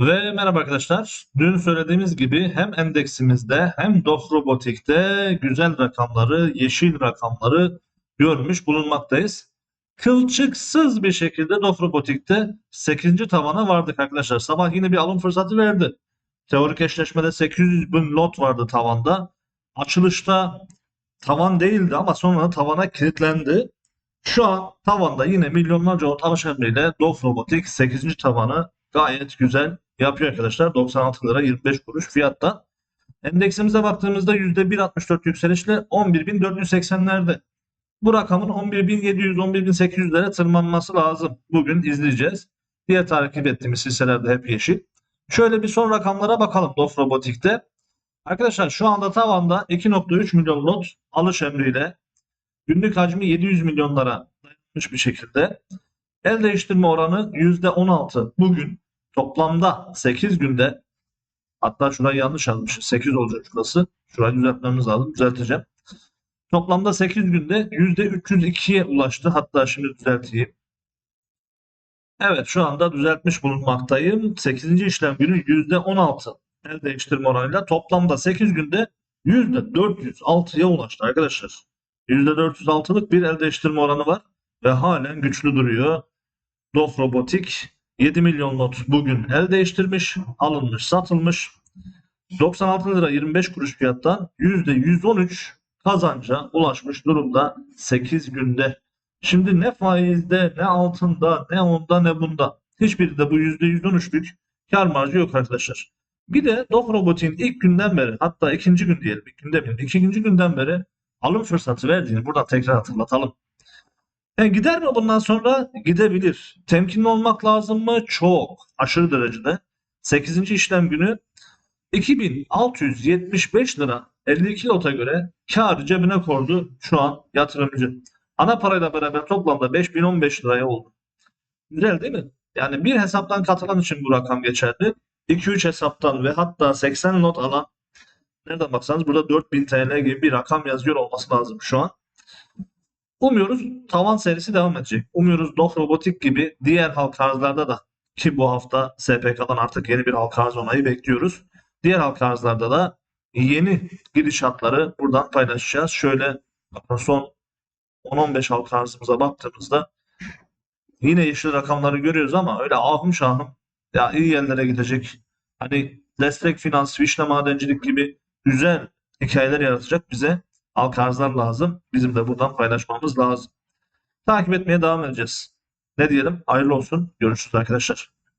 Ve merhaba arkadaşlar. Dün söylediğimiz gibi hem endeksimizde hem Dof Robotik'te güzel rakamları, yeşil rakamları görmüş bulunmaktayız. Kılçıksız bir şekilde Dof Robotik'te 8. tavana vardık arkadaşlar. Sabah yine bir alım fırsatı verdi. Teorik eşleşmede 800 bin lot vardı tavanda. Açılışta tavan değildi ama sonra tavana kilitlendi. Şu an tavanda yine milyonlarca lot alış emriyle Dof Robotik 8. tavanı gayet güzel yapıyor arkadaşlar. 96 lira 25 kuruş fiyatta. Endeksimize baktığımızda %1.64 yükselişle 11.480'lerde. Bu rakamın 11.700 11.800'lere tırmanması lazım. Bugün izleyeceğiz. Diğer takip ettiğimiz hisselerde hep yeşil. Şöyle bir son rakamlara bakalım Dof Robotik'te. Arkadaşlar şu anda tavanda 2.3 milyon lot alış emriyle günlük hacmi 700 milyonlara dayanmış bir şekilde. El değiştirme oranı %16. Bugün toplamda 8 günde hatta şurayı yanlış yazmışız. 8 olacak şurası. Şurayı düzeltmemiz lazım. Düzelteceğim. Toplamda 8 günde %302'ye ulaştı. Hatta şimdi düzelteyim. Evet şu anda düzeltmiş bulunmaktayım. 8. işlem günü %16 el değiştirme oranıyla toplamda 8 günde %406'ya ulaştı arkadaşlar. %406'lık bir el değiştirme oranı var ve halen güçlü duruyor. Dof Robotik 7 milyon lot bugün el değiştirmiş, alınmış, satılmış. 96 lira 25 kuruş fiyattan %113 kazanca ulaşmış durumda 8 günde. Şimdi ne faizde, ne altında, ne onda, ne bunda. Hiçbiri de bu %113'lük kar marjı yok arkadaşlar. Bir de Dof Robotik'in ilk günden beri hatta ikinci gün diyelim, ilk gün demeyelim, ikinci günden beri alım fırsatı verdiğini buradan tekrar hatırlatalım. E gider mi bundan sonra? Gidebilir. Temkinli olmak lazım mı? Çok. Aşırı derecede. 8. işlem günü 2675 lira 52 lota göre kar cebine koydu şu an yatırımcı. Ana parayla beraber toplamda 5015 liraya oldu. Güzel değil mi? Yani bir hesaptan katılan için bu rakam geçerli. 2-3 hesaptan ve hatta 80 not alan nereden baksanız burada 4000 TL gibi bir rakam yazıyor olması lazım şu an. Umuyoruz tavan serisi devam edecek. Umuyoruz Dof Robotik gibi diğer halka arzlarda da ki bu hafta SPK'dan artık yeni bir halka arz onayı bekliyoruz. Diğer halka arzlarda da yeni gidişatları buradan paylaşacağız. Şöyle son 10-15 halka arzımıza baktığımızda yine yeşil rakamları görüyoruz ama öyle ahım şahım ya iyi yerlere gidecek. Hani destek finans, vişne madencilik gibi güzel hikayeler yaratacak bize halka arzlar lazım. Bizim de buradan paylaşmamız lazım. Takip etmeye devam edeceğiz. Ne diyelim? Hayırlı olsun. Görüşürüz arkadaşlar.